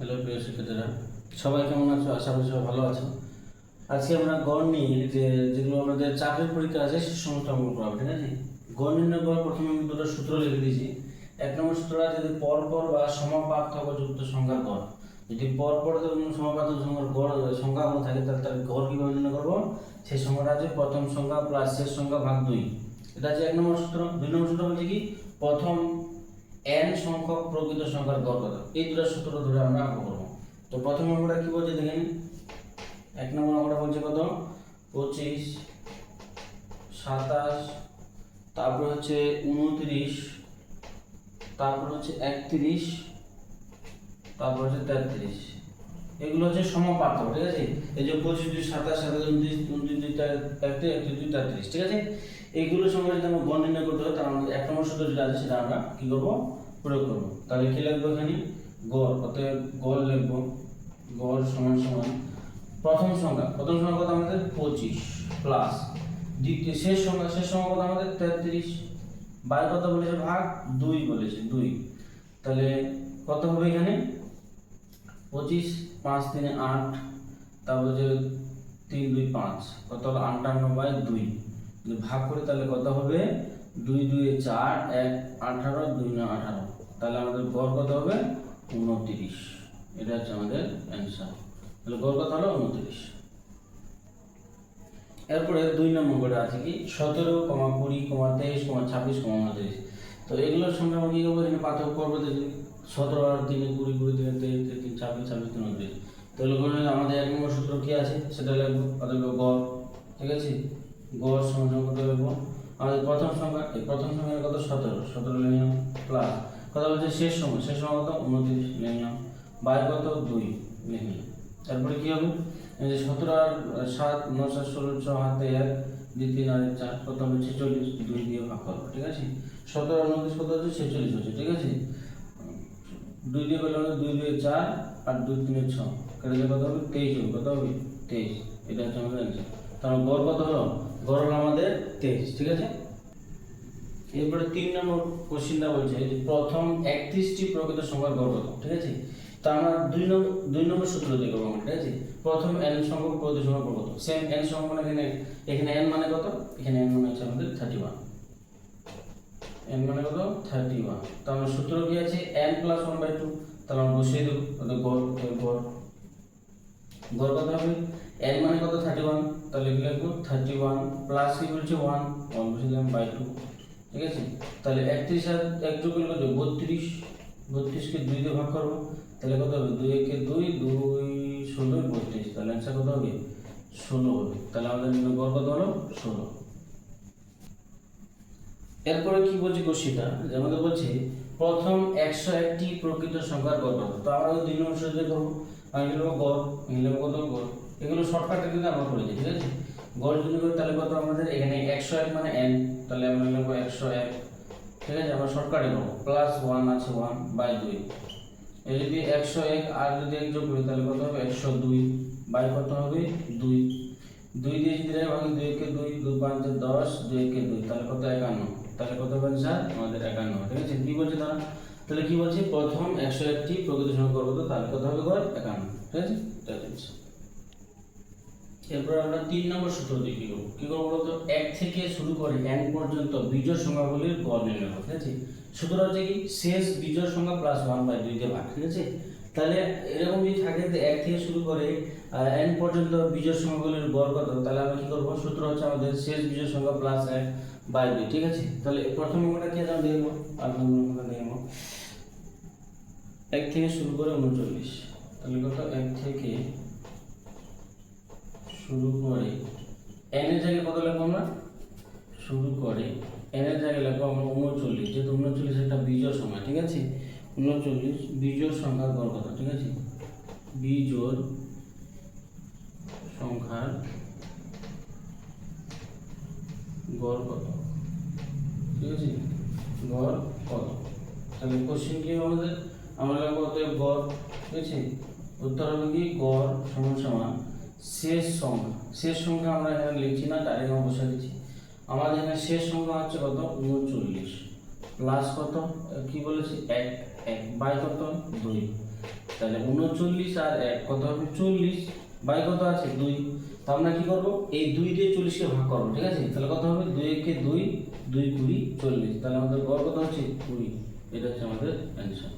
Hello প্রিয় শিক্ষার্থীরা। সবাই কেমন আছো? আশা করি সবাই ভালো আছো। আজকে আমরা গড় নিয়ে যে, যেগুলো আমাদের চাকরির পরীক্ষা আছে, সে সমস্ত আমরা পড়াবো ঠিক আছে গড় নির্ণয় করার প্রথমে আমি দুটো সূত্র লিখে দিয়েছি। এক নম্বর সূত্রটা যদি পরপর বা সমাপার্থক্যযুক্ত সংখ্যার গড়। যদি পরপর সমাপার্থক্য সংখ্যার গড়, সংখ্যা সংখ্যাগুলো থাকে, তাহলে তার গড় কীভাবে নির্ণয় করব? সেই সংখ্যাটা আছে প্রথম সংখ্যা প্লাস শেষ সংখ্যা ভাগ দুই। এটা হচ্ছে এক নম্বর সূত্র। দুই নম্বর সূত্র হচ্ছে কি? প্রথম এন সংখ্যক প্রকৃত সংখ্যার গড় কত? এই দুটো সূত্র ধরে আমরা অঙ্ক করব। তো প্রথম অঙ্কটা কি বলছে দেখেন? এক নম্বর অঙ্কটা বলছে কত? পঁচিশ, সাতাশ, তারপর হচ্ছে উনত্রিশ, তারপর হচ্ছে একত্রিশ, তারপর হচ্ছে তেত্রিশ। এগুলো হচ্ছে সমাপার্থ ঠিক আছে? এই যে পঁচিশ দুই সাতাশ সাতাশ, উনত্রিশ উনত্রিশ, দুই একত্রিশ, দুই, তেত্রিশ, ঠিক আছে? এইগুলো সময় যদি আমরা গণ নির্ণয় করতে হয় তাহলে আমাদের এক নম্বর সূত্র যেটা আছে সেটা আমরা কি করব? প্রয়োগ করব। তাহলে কি লিখব এখানে? গড়। অতএব গড় লিখব। গড় সমান সমান প্রথম সংখ্যা। প্রথম সংখ্যা কত আমাদের? পঁচিশ প্লাস দ্বিতীয়, শেষ সংখ্যা। শেষ সংখ্যা কত আমাদের? তেত্রিশ। বাই কত বলেছে? ভাগ দুই বলেছে, দুই। তাহলে কত হবে এখানে? পঁচিশ পাঁচ তিনে আট, তারপর যে তিন দুই পাঁচ। কত হলো? আটান্ন বাই দুই। ভাগ করে তাহলে কত হবে? দুই দুই চার, এক, আঠারো, দুই না আঠারো। তাহলে আমাদের গড় কত হবে? উনত্রিশ। এটা হচ্ছে আমাদের অ্যান্সার তাহলে গড় কত হলো? উনত্রিশ। এরপরে দুই নম্বর আছে কি? সতেরো কমা কুড়ি কমা তেইশ কমা ছাব্বিশ কমা উনত্রিশ। তো এগুলোর সঙ্গে আমরা কি করব? এখানে পার্থক্য করব সতেরো আর তিনে কুড়ি কুড়ি তিনে তেইশ তিন, ছাব্বিশ ছাব্বিশ তিন উনত্রিশ। তাহলে আমাদের এক নম্বর সূত্র কি আছে? সেটা লিখব। অথবা গড়। ঠিক আছে? গড় সমান কত লিখব আমাদের প্রথম সংখ্যা, এই প্রথম সংখ্যা কত? সতেরো। সতেরো লিখলাম প্লাস কথা বলছে শেষ সংখ্যা শেষ সংখ্যা কত? উনত্রিশ লিখলাম বাই কত? দুই লিখলাম তারপরে কি হবে? যে সতেরো আর সাত সাত, ষোলো, ছ হাতে এক, দুই, তিন, আর চার, কত হবে? ছেচল্লিশ। দুই দিয়ে ভাগ করব, ঠিক আছে? সতেরো উনত্রিশ কত হচ্ছে? ছেচল্লিশ হচ্ছে, ঠিক আছে? দুই দিয়ে করলে আমাদের দুই দুই, চার আর দুই, তিনে ছ কেটে কত হবে? তেইশ হবে। কত হবে? তেইশ। এটা হচ্ছে আমাদের অ্যান্সার তাহলে গড় কত হলো? গড় আমাদের তেইশ, ঠিক আছে? এরপরে তিন নম্বর কোশ্চিনটা বলছে প্রথম একত্রিশটি প্রকৃত সংখ্যার কত, ঠিক আছে? তা আমরা দুই নম্বর দুই নম্বর সূত্র দিয়ে করব ঠিক আছে? প্রথম এন সংখ্যক প্রকৃত সংখ্যার গড় কত? সেম এন সংখ্যক এখানে এখানে এন মানে কত? এখানে এন মানে হচ্ছে আমাদের থার্টি ওয়ান এন মানে কত? থার্টি ওয়ান তো আমার সূত্র কি আছে? N plus one by two তাহলে আমরা বসিয়ে দেবো গড় গড়। গড় কত হবে এন মানে কত? থার্টি ওয়ান তাহলে কি লিখব থার্টি ওয়ান প্লাস কি বলছে ওয়ান ওয়ান বসে দিলাম বাই টু ঠিক আছে? তাহলে একত্রিশ আর এক যোগ করলে বত্রিশ, বত্রিশকে দুই দিয়ে ভাগ করব, তাহলে কত হবে? দুই একে দুই দুই ষোলো, বত্রিশ, তাহলে অ্যান্সার কত হবে? ষোলো হবে, তাহলে আমাদের নিম্ন গড় কত হলো? ষোলো। এরপরে কি বলছে কোশ্চিটা যে আমাদের বলছে, প্রথম একশো একটি প্রকৃত সংখ্যার গড় কত? তো আমরা দুই নম্বর করব আমি লিখব গড় লিখব কত গড়? এগুলো শর্টকাটে কিন্তু আমরা করেছি ঠিক আছে? গড় যদি করি তাহলে কত আমাদের? এখানে একশো এক মানে এন তাহলে আমরা লিখব একশো এক, ঠিক আছে? আমরা শর্টকাটে করব প্লাস ওয়ান আছে ওয়ান বাই দুই। এই যদি একশো এক, আর যদি এক যোগ করি, তাহলে কত হবে? একশো দুই বাই কত হবে? দুই। দুই দিয়ে যদি যায় ভাঙি দুই একে দুই দুই পাঁচে দশ, দুই একে দুই, তাহলে কত একান্ন? তাহলে কত হবে স্যার আমাদের একান্ন, ঠিক আছে? কি বলছে তারা? তাহলে কি বলছে? প্রথম একশো একটি প্রকৃত সংখ্যা করব তো তাহলে কত হবে গড় একান্ন। ঠিক আছে? এরপর আমরা তিন নম্বর সূত্র দিয়ে কি করব বলতো এক থেকে শুরু করে এন পর্যন্ত বিজোড় সংখ্যাগুলির গড় নির্ণয় করব ঠিক আছে? সূত্র হচ্ছে কি? শেষ বিজোড় সংখ্যা প্লাস ওয়ান বাই দুই ভাগ, ঠিক আছে? তাহলে এরকম যদি থাকে, যে এক থেকে শুরু করে এন পর্যন্ত বিজোড় সংখ্যাগুলির গড় কত? তাহলে আমরা কি করব? সূত্র হচ্ছে আমাদের শেষ বিজোড় সংখ্যা প্লাস এক বাই দুই, ঠিক আছে? তাহলে প্রথম অঙ্কটা কি আমরা দেখব আর নম্বর অঙ্কটা দেখব এক থেকে শুরু করে উনচল্লিশ। তাহলে কত? এক থেকে শুরু করে এন এর জায়গায় কত লিখব আমরা? শুরু করে এন এর জায়গায় লিখব আমরা উনচল্লিশ, যেহেতু উনচল্লিশ একটা বিজোড় সংখ্যা, ঠিক আছে? উনচল্লিশ বিজোড় সংখ্যার গড় কত, ঠিক আছে? বিজোড় সংখ্যার গড় কত, ঠিক আছে? গড় কত? তাহলে কোশ্চেন কি আমাদের? আমরা লিখব অতএব গড়, ঠিক আছে? উত্তর হবে কি গড় সমান সমান শেষ সংখ্যা শেষ সংখ্যা আমরা এখানে লিখছি না ডাইরেক্ট আমরা বসে দিচ্ছি। আমাদের এখানে শেষ সংখ্যা হচ্ছে কত? উনচল্লিশ। প্লাস কত? কি বলেছি? এক এক। বাই কত? দুই। তাহলে উনচল্লিশ আর এক কত হবে? চল্লিশ। বাই কত আছে? দুই। তো আমরা কি করব? এই দুই দিয়ে চল্লিশকে ভাগ করব, ঠিক আছে? তাহলে কত হবে? দুই একে দুই দুই কুড়ি চল্লিশ। তাহলে আমাদের গড় কত হচ্ছে? কুড়ি। এটা হচ্ছে আমাদের অ্যান্সার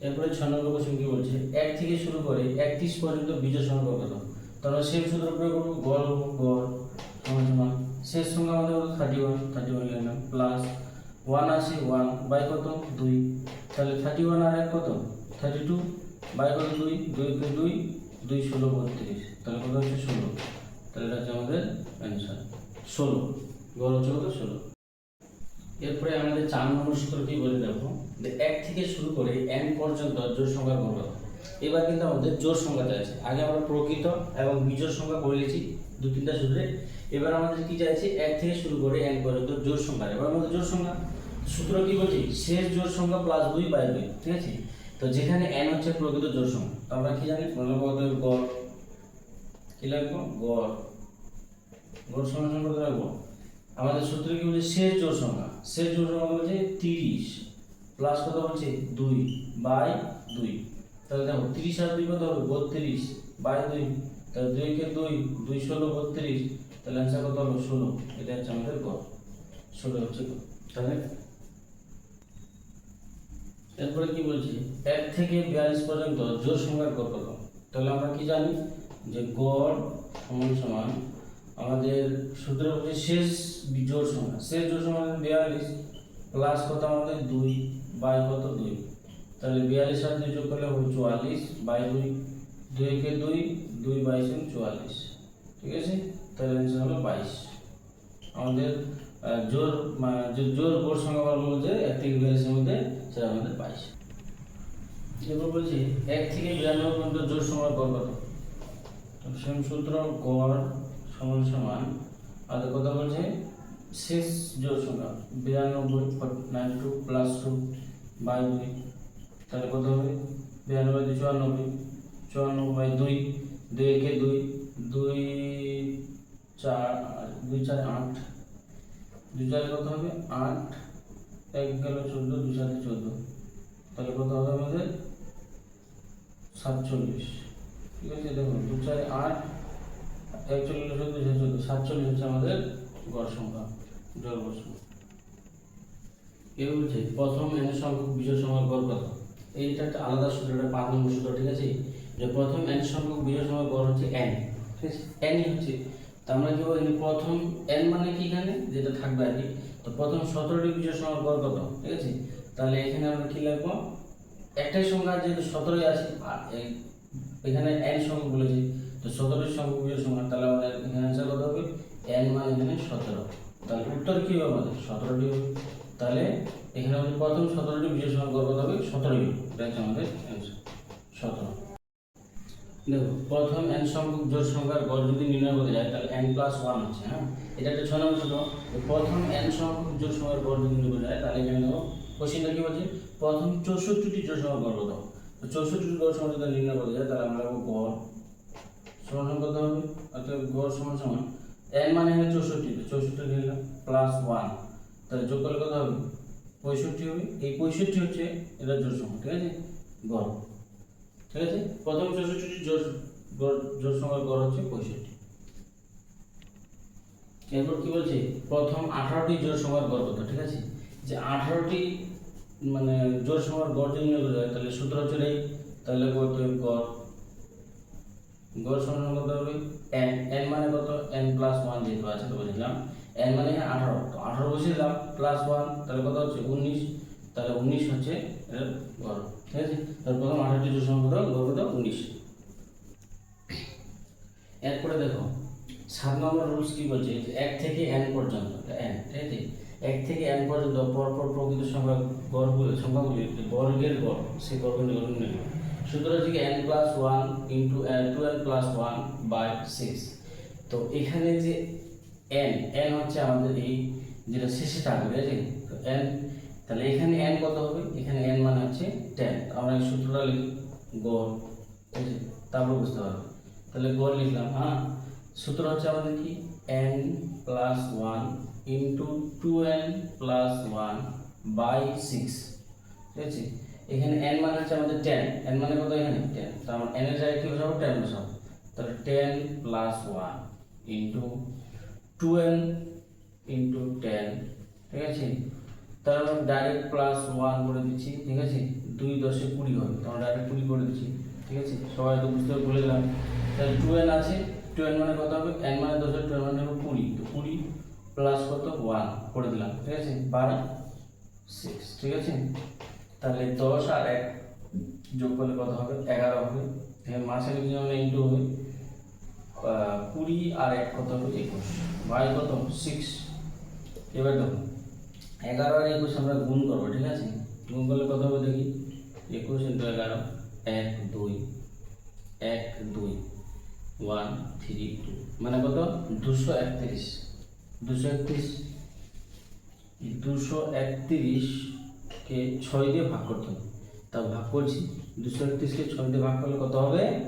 এরপরে ছয় নম্বর কোশ্চেন কি বলছে? এক থেকে শুরু করে একত্রিশ পর্যন্ত বিজয় সংখ্যা কত তাহলে সেম সূত্র প্রয়োগ করব গড় গড়, সমান সমান। শেষ সংখ্যা আমাদের কত? থার্টি ওয়ান থার্টি ওয়ান লিখলাম প্লাস ওয়ান আছে ওয়ান বাই কত? দুই। তাহলে থার্টি ওয়ান আর এক কত? থার্টি টু বাই কত? দুই। দুই দুই দুই দুই ষোলো বত্রিশ। তাহলে কত হচ্ছে ষোলো? তাহলে এটা হচ্ছে আমাদের অ্যান্সার ষোলো। গড় হচ্ছে কত? ষোলো। এরপরে আমাদের চার নম্বর সূত্র কি বলে দেখো? যে এক থেকে শুরু করে এন পর্যন্ত জোর সংখ্যা করব এবার কিন্তু আমাদের জোর সংখ্যাটা আছে। আগে আমরা প্রকৃত এবং বিজোর সংখ্যা নিয়েছি দু তিনটা সূত্রে। এবার আমাদের কি চাইছে? এক থেকে শুরু করে এন পর্যন্ত জোর সংখ্যা। এবার আমাদের জোর সংখ্যা। সূত্র কি বলছি? শেষ জোর সংখ্যা প্লাস দুই বাই দুই। ঠিক আছে? তো যেখানে এন হচ্ছে প্রকৃত জোর সংখ্যা। আমরা কি জানি? গড় গড়। কি লাগবো? গড়। গড় কত রাখব আমাদের সূত্রে কি বলছে শেষ জোর সংখ্যা। শেষ জোর সংখ্যা বলছে তিরিশ। প্লাস কত বলছে দুই। বাই দুই। তাহলে দেখো, তিরিশ আর দুই কত হবে? বত্রিশ। বাই দুই। তাহলে দুইকে দুই দুই ষোলো, বত্রিশ। তাহলে অ্যান্সার কত হলো ষোলো। এটা হচ্ছে আমাদের গড়। ষোলো হচ্ছে। তাহলে এরপরে কি বলছি? এক থেকে বিয়াল্লিশ পর্যন্ত জোর সংখ্যার গড় কত? তাহলে আমরা কি জানি? যে গড় সমান সমান আমাদের সূত্র হচ্ছে শেষ জোর সংখ্যা শেষ জোর সংখ্যা বিয়াল্লিশ প্লাস কত আমাদের দুই, বাই কত দুই? তাহলে বিয়াল্লিশ আর দুই যোগ করলে হবে চুয়াল্লিশ, বাই দুই দুই কে দুই দুই বাইশ চুয়াল্লিশ। ঠিক আছে? তাহলে অ্যান্সার হলো বাইশ। আমাদের জোর জোর গোর সংখ্যা বলব যে এক থেকে বিয়াল্লিশের মধ্যে সেটা আমাদের বাইশ। এবার বলছি, এক থেকে বিরানব্বই পর্যন্ত জোর সংখ্যা গড় কত? সেম সূত্র গড় সমান সমান আর কথা বলছে, শেষ জোর সংখ্যা, বিরানব্বই nine two plus two by দুই। তাহলে কত হবে? বিরানব্বই দুই চুয়ানব্বই চুয়ানব্বই বাই দুই দুই একে দুই দুই চার দুই চার আট। দুই চারে কত হবে? আট। এক গেল চোদ্দ, দুই সাথে চোদ্দ। তাহলে কত হবে আমাদের? সাতচল্লিশ। ঠিক আছে, দেখুন দু চারে আট একচল্লিশ দুই চোদ্দ সাতচল্লিশ হচ্ছে আমাদের গড় সংখ্যা জল গড় এ বলছে প্রথম এন সংখ্যক বিজয় সংখ্যার গড় কত? এইটা একটা আলাদা সূত্র পাঁচ নম্বর সূত্র, ঠিক আছে? যে প্রথম এন সংখ্যক বিজয় সংখ্যার গড় হচ্ছে এন ঠিক আছে? এনই হচ্ছে, তো আমরা কি বলি, প্রথম এন মানে কি এখানে? যেটা থাকবে আর কি, তো প্রথম সতেরোটি বিজয় সংখ্যার গড় কত, ঠিক আছে? তাহলে এখানে আমরা কি লিখব? একটাই সংখ্যা যেহেতু সতেরোই আছে এখানে এন সংখ্যক বলেছি তো সতেরোটি সংখ্যক বিজয় সংখ্যা তাহলে আমাদের এখানে অ্যান্সার কত হবে? এন মানে এখানে সতেরো। তাহলে উত্তর কি হবে আমাদের? সতেরোটি হবে। তাহলে এখানে আমাদের প্রথম সতেরোটি বিজয় সংখ্যা কত হবে সতেরোই। এটা হচ্ছে আমাদের সতেরো। দেখো, প্রথম এন সংখ্যক জোড় সংখ্যার গড় যদি নির্ণয় করতে যায় তাহলে এন প্লাস ওয়ান হচ্ছে হ্যাঁ? এটা একটা ছয় নম্বর সূত্র। প্রথম এন সংখ্যক জোড় সংখ্যার গড় যদি নির্ণয় যায় তাহলে এখানে দেখো, কোশ্চেনটা কি বলছে? প্রথম চৌষট্টিটি জোড় সংখ্যার গড় কত? তো চৌষট্টিটি গড় সংখ্যা যদি নির্ণয় করতে যায় তাহলে আমরা গড় সমান কত হবে, অর্থাৎ গড় সমান সমান। এন মানে হলো চৌষট্টি চৌষট্টি লিখলাম প্লাস ওয়ান তাহলে যোগ করলে কত হবে? পঁয়ষট্টি হবে। এই পঁয়ষট্টি হচ্ছে এটা জোড় সংখ্যা ঠিক আছে? গড়। ঠিক আছে? প্রথম চৌষট্টি জোর জোর সংখ্যার গড় হচ্ছে পঁয়ষট্টি। এরপর কি বলছে? প্রথম আঠারোটি জোর সংখ্যার গড় কত, ঠিক আছে? যে আঠারোটি মানে জোর সংখ্যার গড় যদি নির্ণয় যায়, তাহলে সূত্র হচ্ছে তাহলে করতে হবে? গড়। গড় সমান কত হবে? এন এন মানে কত? এন প্লাস ওয়ান যেহেতু আছে, তো বুঝলাম। এন মানে আঠারো। তো আঠারো বসে দিলাম প্লাস ওয়ান তাহলে কত হচ্ছে? উনিশ। তাহলে উনিশ হচ্ছে এর গড়, ঠিক আছে? তাহলে প্রথম আঠারোটি জোর সংখ্যা কত? গড় কত? উনিশ। এরপরে দেখো, সাত নম্বর রুলস কি বলছে? এক থেকে এন পর্যন্ত এন ঠিক আছে? এক থেকে এন পর্যন্ত পরপর প্রকৃত সংখ্যা গড়গুলো, সংখ্যাগুলি বর্গের গড়, সেই গড় নিয়ে সুতরাং হচ্ছে কি N plus one into N two N plus one by six তো এখানে যে এন এন হচ্ছে আমাদের এই যেটা শেষে থাকবে ঠিক? তো এন তাহলে এখানে এন কত হবে? এখানে এন মানে হচ্ছে টেন আমরা এই সূত্রটা লিখি, গড় ঠিক? আছে তারপর বুঝতে পারবে। তাহলে গড় লিখলাম হ্যাঁ? সূত্র হচ্ছে আমাদের কি? N plus one into two N plus one by six ঠিক আছে? এখানে এন মানে হচ্ছে আমাদের টেন এন মানে কত এখানে? টেন তো আমরা এন এর জায়গায় কি বসাবো টেন বসাবো তাহলে ten plus one into two N into ten ঠিক আছে? তাহলে আমরা ডাইরেক্ট প্লাস ওয়ান করে দিচ্ছি, ঠিক আছে? দুই দশে কুড়ি হবে, তো আমরা ডাইরেক্ট কুড়ি করে দিচ্ছি, ঠিক আছে? সবাই তো বুঝতে ভুলে গেলাম। তাহলে টুয়েলভ আছে টুয়েলভ মানে কত হবে? এন মানে দশের টুয়েলভ মানে হবে কুড়ি। তো কুড়ি প্লাস কত? ওয়ান করে দিলাম, ঠিক আছে? বাই সিক্স ঠিক আছে? তাহলে দশ আর এক যোগ করলে কত হবে? এগারো হবে। এখানে মাসের জন্য ইন্টু হবে আহ, কুড়ি আর এক কত হবে? একুশ। বাই কত সিক্স এবার দেখো এগারো আর একুশ আমরা গুণ করব ঠিক আছে? গুণ করলে কত হবে দেখি? একুশ ইন্টু এগারো এক দুই। এক দুই। One three two. মানে কত? দুশো একত্রিশ। দুশো একত্রিশ। দুশো একত্রিশকে ছয় দিয়ে ভাগ করতে হবে। তা ভাগ করছি। দুশো একত্রিশকে ছয় দিয়ে ভাগ করলে কত হবে?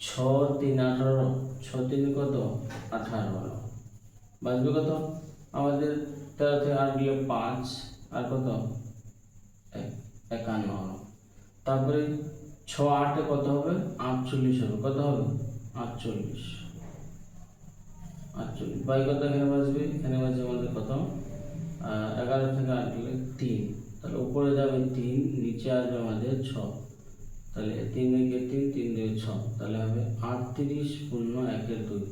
ছ তিন আঠারো। ছ তিন কত? আঠারো। বাঁচবে কত? আমাদের তেরো থেকে আট গেলে পাঁচ, আর কত? এক- একান্ন। হলো তারপরে ছ আটে কত হবে? আটচল্লিশ হবে। কত হবে? আটচল্লিশ। আটচল্লিশ। বাই কত এখানে বাজবে এখানে বাজবে আমাদের কত? এগারো থেকে আট গেলে তিন। তাহলে উপরে যাবে তিন, নিচে আসবে আমাদের ছ। তাহলে তিন দিকে তিন তিন দিকে ছ। তাহলে হবে আটত্রিশ পূর্ণ একের দুই।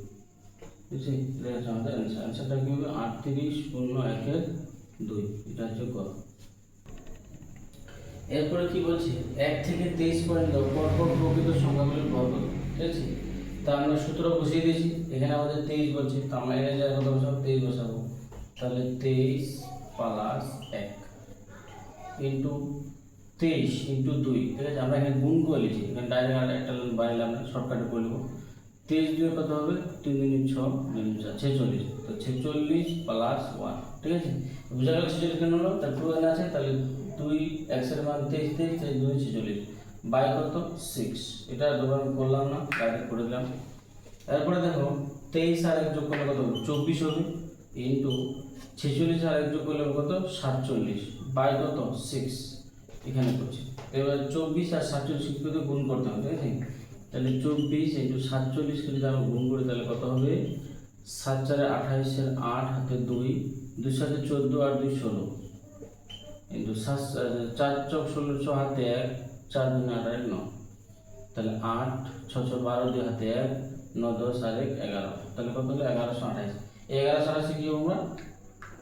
বুঝছি এটা হচ্ছে আমাদের অ্যান্সার অ্যান্সারটা কী হবে? আটত্রিশ পূর্ণ একের দুই। এটা হচ্ছে ক। এরপরে কি বলছি? এক থেকে তেইশ পর্যন্ত পরপর প্রকৃত সংখ্যাগুলির বর্গ। ঠিক আছে? তা আমরা সূত্র বসিয়ে দিয়েছি। এখানে আমাদের তেইশ বলছে। তো আমরা এখানে জায়গায় কত বসাবো? তেইশ বসাবো। তাহলে তেইশ প্লাস এক। ইন্টু তেইশ ইন্টু দুই, ঠিক আছে? আমরা এখানে গুণ করে লিখি। এখানে ডাইরেক্ট একটা বাড়িলাম না শর্টকাটে করে নেব তেইশ দুই কত হবে? তিন মিনিট ছ মিনিট চার, ছেচল্লিশ। তো ছেচল্লিশ প্লাস ওয়ান ঠিক আছে? বুঝা গেল ছেচল্লিশ কেন হলো? তার টু এন আছে, তাহলে দুই একশের মান তেইশ তেইশ তেইশ, দুই, ছেচল্লিশ। বাই কত? সিক্স এটা আমি করলাম না ডাইরেক্ট করে দিলাম। তারপরে দেখো, তেইশ আর এক যোগ করলে কত? চব্বিশ হবে। ইন্টু ছেচল্লিশ আর এক যোগ করলে কত? সাতচল্লিশ। বাই কত সিক্স এখানে করছি এবার চব্বিশ আর সাতচল্লিশ কিন্তু গুণ করতে হবে ঠিক আছে তাহলে চব্বিশ ইন্টু সাতচল্লিশকে যদি আমরা গুণ করি, তাহলে কত হবে? সাত চারে আঠাইশের আট হাতে দুই দুই সাথে চোদ্দ আর দুই ষোলো। কিন্তু সাত চার চক ষোলো ছ হাতে এক, চার দুই আর ন। তাহলে আট, ছ ছ বারো দুই হাতে এক, ন দশ আর এক, এগারো। তাহলে কত হলো? এগারোশো আঠাইশ। এই এগারোশো আঠাশে কি আমরা?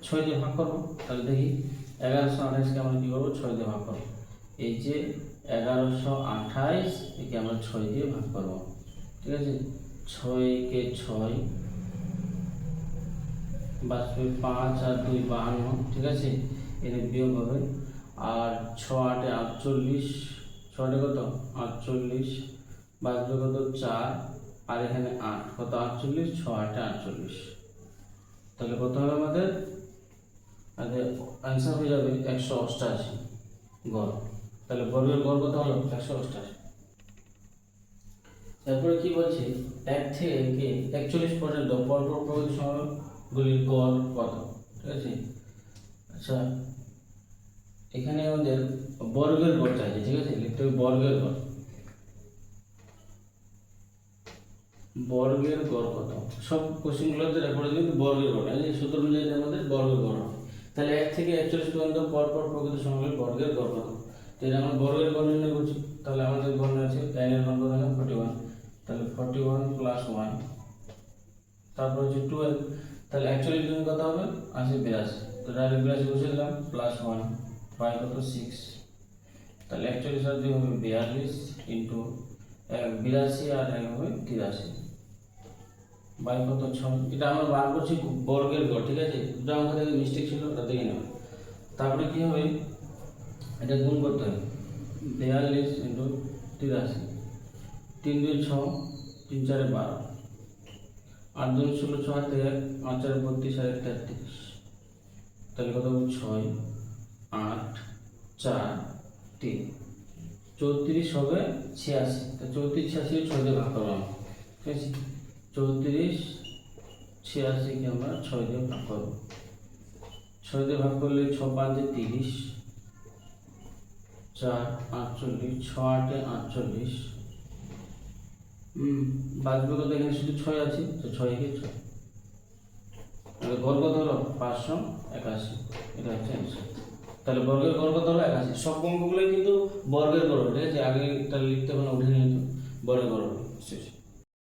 ছয় দিয়ে ভাগ করব, তাহলে দেখি এগারোশো আঠাইশকে আমরা কী করব? ছয় দিয়ে ভাগ করব। এই যে এগারোশো আঠাইশ একে আমরা ছয় দিয়ে ভাগ করব। ঠিক আছে? ছয়কে ছয় বাঁচবে পাঁচ আর দুই বাহান্ন, ঠিক আছে? এর বিয়োগ হবে। আর ছ আটে আটচল্লিশ ছ আটে কত? আটচল্লিশ। বাঁচবে কত? চার। আর এখানে আট, কত? আটচল্লিশ ছ আটে আটচল্লিশ। তাহলে কত হবে আমাদের? আমাদের অ্যান্সার হয়ে যাবে একশো অষ্টাশি। গড়। তাহলে গর্বের গড় কত হলো একশো অষ্টাশি। তারপরে কি বলছে? এক থেকে একচল্লিশ পর্যন্ত পরপর প্রগতি সংখ্যাগুলির গড় কত? ঠিক আছে? আচ্ছা এখানে আমাদের বর্গের গড় চাইছে, ঠিক আছে? লিখতে হবে বর্গের গড়। বর্গের গড় কত? সব কোশ্চেনগুলোতে রেকর্ড কিন্তু বর্গের গড় এই সূত্র অনুযায়ী আমাদের বর্গের গড় তাহলে এক থেকে একচল্লিশ পর্যন্ত পরপর প্রকৃত সংখ্যাগুলির বর্গের গড় কত তো এটা আমরা বর্গের গড় নির্ণয় করছি তাহলে আমাদের গড় আছে এর মান কত ফর্টি ওয়ান তাহলে ফর্টি ওয়ান প্লাস ওয়ান তারপর হচ্ছে টুয়েলভ তাহলে অ্যাকচুয়ালি তুমি কত হবে? আসে বিরাশি। তো ডাইরেক্ট বিরাশি বসে দিলাম প্লাস ওয়ান বাই কত? সিক্স তাহলে অ্যাকচুয়ালি সাথে হবে বিয়াল্লিশ ইন্টু বিরাশি আর এক হবে তিরাশি। বাই কত ছয় এটা আমরা বার করছি বর্গের গড় ঠিক আছে? দুটো অঙ্ক থেকে মিস্টেক ছিল, ওটা দেখে নেবে তারপরে কী হবে? এটা গুণ করতে হবে। বিয়াল্লিশ ইন্টু তিরাশি। তিন দুই ছ, তিন চারে বারো। আট দুই ষোলো ছ হাতে এক আট চারে বত্রিশ আর তেত্রিশ তাহলে কত ছয়, আট, চার, তিন। চৌত্রিশ হবে ছিয়াশি। তা চৌত্রিশ ছিয়াশি ছয় দিয়ে ভাগ করব আমরা ঠিক আছে? চৌত্রিশ ছিয়াশিকে আমরা ছয় দিয়ে ভাগ করব ছয় দিয়ে ভাগ করলে ছ পাঁচে তিরিশ, চার আটচল্লিশ, ছ আটে আটচল্লিশ। বাঁচবে কত এখানে শুধু ছয় আছে, তো ছয় একে ছয়। তাহলে কত হলো পাঁচশো একাশি, এটা হচ্ছে তাহলে বর্গের গড় ধরো একাশি, সব অঙ্কগুলোই কিন্তু বর্গের গড় ঠিক আছে? আগে তাহলে লিখতে না, উঠে নিয়ে বর্গের গড় হবে শেষ।